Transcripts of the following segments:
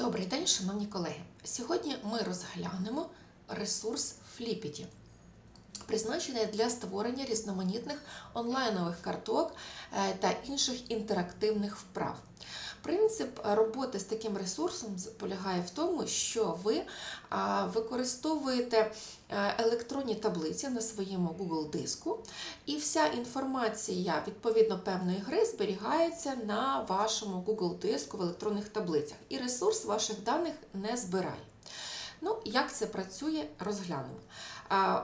Добрий день, шановні колеги. Сьогодні ми розглянемо ресурс Flippity, призначений для створення різноманітних онлайнових карток е, та інших інтерактивних вправ. Принцип роботи з таким ресурсом полягає в тому, що ви використовуєте е, електронні таблиці на своєму Google диску, і вся інформація відповідно певної гри зберігається на вашому Google диску в електронних таблицях, і ресурс ваших даних не збирає. Ну, як це працює, розглянемо.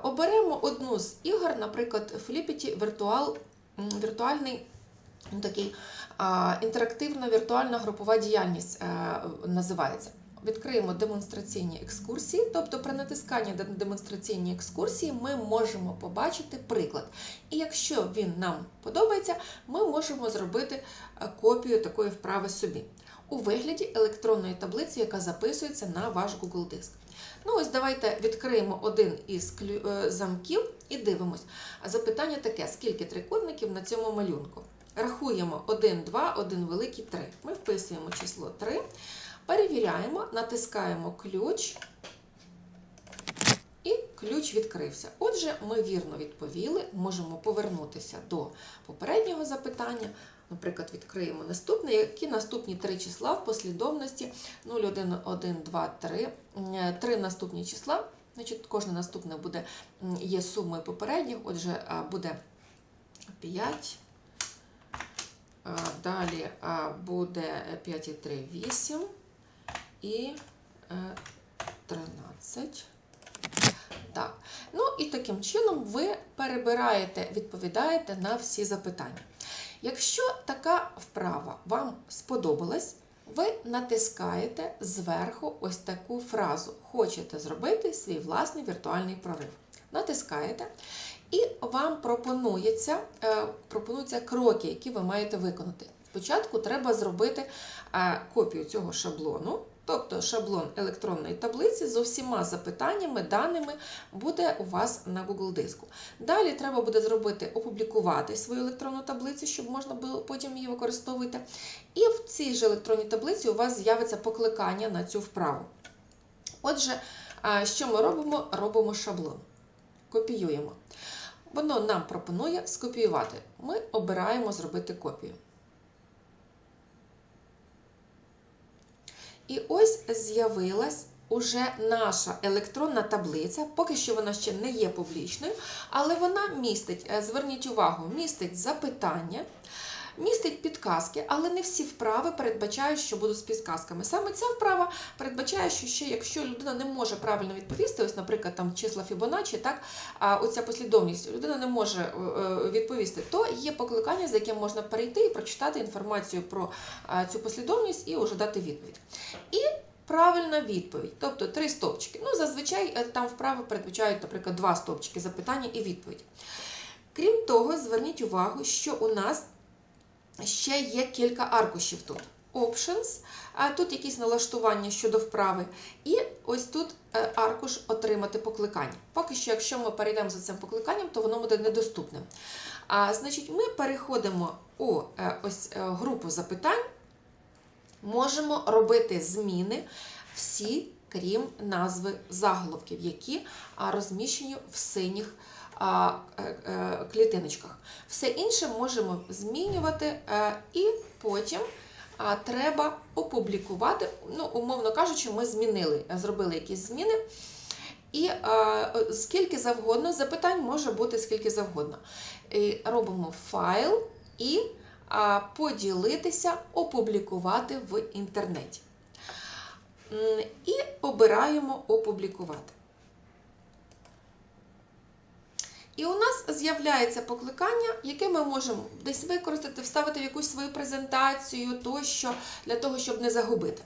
Оберемо одну з ігор, наприклад, Flippity Virtual, віртуальний такий а, інтерактивна віртуальна групова діяльність а, називається. Відкриємо демонстраційні екскурсії, тобто при натисканні на демонстраційні екскурсії ми можемо побачити приклад. І якщо він нам подобається, ми можемо зробити е, копію такої вправи собі у вигляді електронної таблиці, яка записується на ваш Google диск. Ну, ось давайте відкриємо один із е, замків і дивимось. Запитання таке: скільки трикутників на цьому малюнку? Рахуємо 1, 2, 1 великий 3. Ми вписуємо число 3, перевіряємо, натискаємо ключ. І ключ відкрився. Отже, ми вірно відповіли, можемо повернутися до попереднього запитання. Наприклад, відкриємо наступне, які наступні три числа в послідовності 0, 1, 1, 2, 3. Е, Три наступні числа. Значить, кожне наступне буде, є сумою попередніх, отже, буде 5. Далі буде 5 і 3, 8 і е, 13. Так. Ну і таким чином ви перебираєте, відповідаєте на всі запитання. Якщо така вправа вам сподобалась, ви натискаєте зверху ось таку фразу Хочете зробити свій власний віртуальний прорив. Натискаєте, і вам пропонується, е, пропонуються кроки, які ви маєте виконати. Спочатку треба зробити е, копію цього шаблону, тобто шаблон електронної таблиці з усіма запитаннями, даними буде у вас на Google диску. Далі треба буде зробити опублікувати свою електронну таблицю, щоб можна було потім її використовувати. І в цій же електронній таблиці у вас з'явиться покликання на цю вправу. Отже, що ми робимо? Робимо шаблон. Копіюємо. Воно нам пропонує скопіювати. Ми обираємо зробити копію. І ось з'явилась уже наша електронна таблиця. Поки що вона ще не є публічною, але вона містить, е, зверніть увагу, містить запитання, містить підказки, але не всі вправи передбачають, що будуть з підказками. Саме ця вправа передбачає, що ще якщо людина не може правильно відповісти, ось, наприклад, там числа Фібоначчі, так, а оця послідовність, людина не може е, е, відповісти, то є покликання, за яким можна перейти і прочитати інформацію про цю послідовність і вже дати відповідь. І правильна відповідь, тобто три стовпчики. Ну, зазвичай е, там вправи передбачають, наприклад, два стовпчики запитання і відповідь. Крім того, зверніть увагу, що у нас ще є кілька аркушів тут. Options, тут якісь налаштування щодо вправи. І ось тут е, аркуш отримати покликання. Поки що, якщо ми перейдемо за цим покликанням, то воно буде недоступним. А, значить, ми переходимо у е, ось е, групу запитань, можемо робити зміни всі, крім назви заголовків, які розміщені в синіх клітиночках. Все інше можемо змінювати е, і потім треба опублікувати. Ну, умовно кажучи, ми змінили, зробили якісь зміни. І е, скільки завгодно, запитань може бути скільки завгодно. І робимо файл і а, поділитися, опублікувати в інтернеті. І обираємо опублікувати. І у нас з'являється покликання, яке ми можемо десь використати, вставити в якусь свою презентацію тощо, для того, щоб не загубити.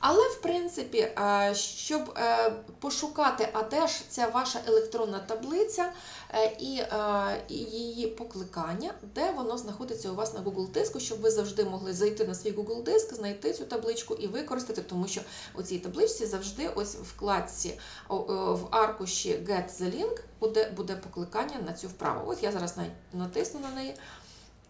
Але, в принципі, е, щоб е, пошукати, а де ж ця ваша електронна таблиця е, і її покликання, де воно знаходиться у вас на Google диску, щоб ви завжди могли зайти на свій Google диск, знайти цю табличку і використати, тому що у цій табличці завжди ось в вкладці в аркуші Get the link буде, буде покликання на цю вправу. От я зараз натисну на неї.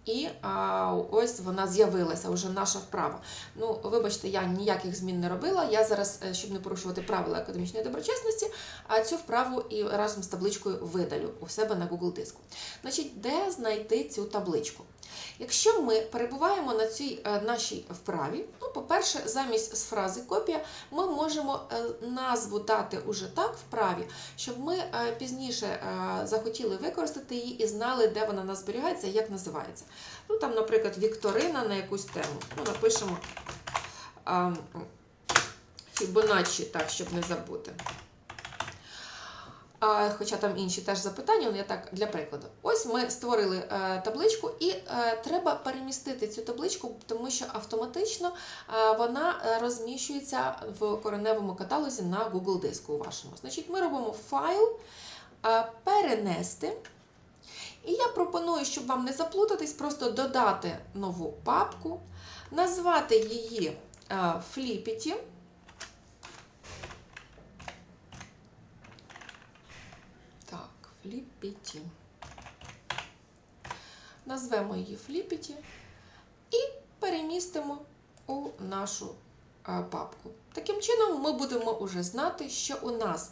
І а, ось вона з'явилася, вже наша вправа. Ну, вибачте, я ніяких змін не робила. Я зараз, е, щоб не порушувати правила академічної доброчесності, а цю вправу і разом з табличкою видалю у себе на Google диску. Значить, де знайти цю табличку? Якщо ми перебуваємо на цій е, нашій вправі, ну, по-перше, замість з фрази копія ми можемо е, назву дати уже так вправі, щоб ми пізніше захотіли використати її і знали, де вона нас зберігається і як називається. Ну, там, наприклад, Вікторина на якусь тему. Ну, напишемо а, Фібоначчі, так, щоб не забути. А, Хоча там інші теж запитання, але я так для прикладу. Ось ми створили е, табличку, і е, треба перемістити цю табличку, тому що автоматично е, вона е, розміщується в кореневому каталозі на Google диску вашому. Значить, ми робимо файл, е, перенести. І я пропоную, щоб вам не заплутатись, просто додати нову папку, назвати її е, Flippity. Так, Flippity. Назвемо її Flippity і перемістимо у нашу е, папку. Таким чином, ми будемо уже знати, що у нас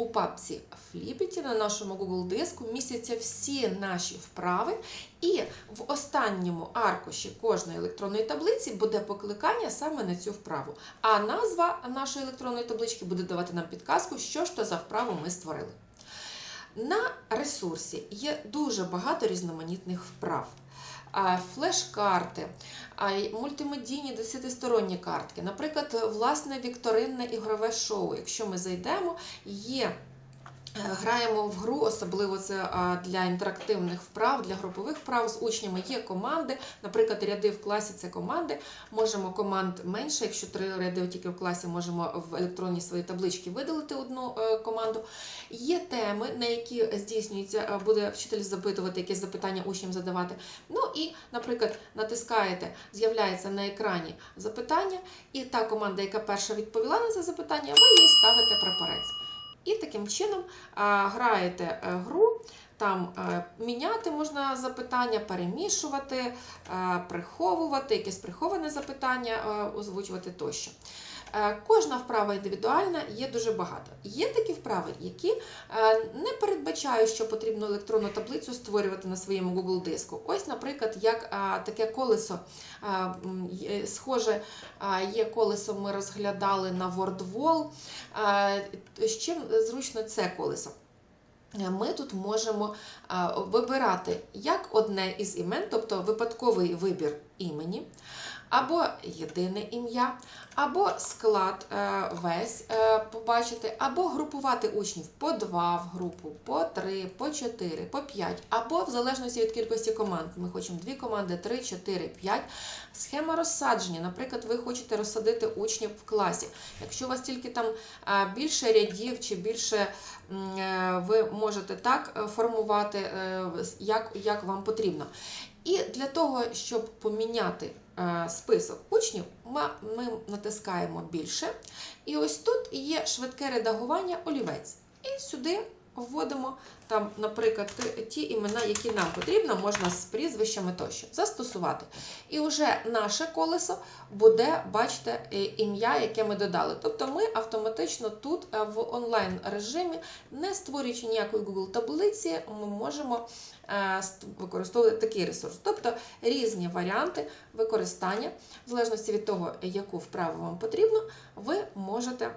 у папці Flippity на нашому Google диску містяться всі наші вправи, і в останньому аркуші кожної електронної таблиці буде покликання саме на цю вправу. А назва нашої електронної таблички буде давати нам підказку, що ж то за вправу ми створили. На ресурсі є дуже багато різноманітних вправ. Флеш-карти, мультимедійні десятисторонні картки, наприклад, власне вікторинне ігрове шоу. Якщо ми зайдемо, є. Е, Граємо в гру, особливо це для інтерактивних вправ, для групових вправ з учнями. Є команди, наприклад, ряди в класі це команди. Можемо команд менше, якщо три ряди тільки в класі, можемо в електронній своїй табличці видалити одну е, команду. Є теми, на які здійснюється, е, буде вчитель запитувати, якісь запитання учням задавати. Ну і, наприклад, натискаєте, з'являється на екрані запитання, і та команда, яка перша відповіла на це запитання, ви їй ставите прапорець. І таким чином граєте е, гру. Там е, міняти можна запитання, перемішувати, е, приховувати, якесь приховане запитання озвучувати тощо. Е, Кожна вправа індивідуальна, є дуже багато. Є такі вправи, які е, не передбачають, що потрібно електронну таблицю створювати на своєму Google диску. Ось, наприклад, як е, таке колесо, схоже, є колесо, ми розглядали на WordWall. З чим зручно це колесо? Ми тут можемо вибирати як одне із імен, тобто випадковий вибір імені, або єдине ім'я, або склад е, весь е, побачити, або групувати учнів по два в групу, по три, по чотири, по п'ять, або в залежності від кількості команд. Ми хочемо дві команди, три, чотири, п'ять. Схема розсадження. Наприклад, ви хочете розсадити учнів в класі. Якщо у вас тільки там е, більше рядів чи більше ви можете так формувати, як, як вам потрібно. І для того, щоб поміняти список учнів, ми, ми натискаємо більше. І ось тут є швидке редагування олівець. І сюди вводимо там, наприклад, ті імена, які нам потрібно, можна з прізвищами тощо застосувати. І вже наше колесо буде, бачите, е, ім'я, яке ми додали. Тобто ми автоматично тут е, в онлайн режимі, не створюючи ніякої Google таблиці, ми можемо е, використовувати такий ресурс. Тобто різні варіанти використання, в залежності від того, яку вправу вам потрібно, ви можете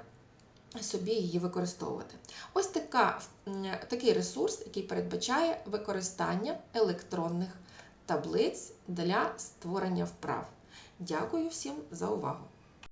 собі її використовувати. Ось така, такий ресурс, який передбачає використання електронних таблиць для створення вправ. Дякую всім за увагу!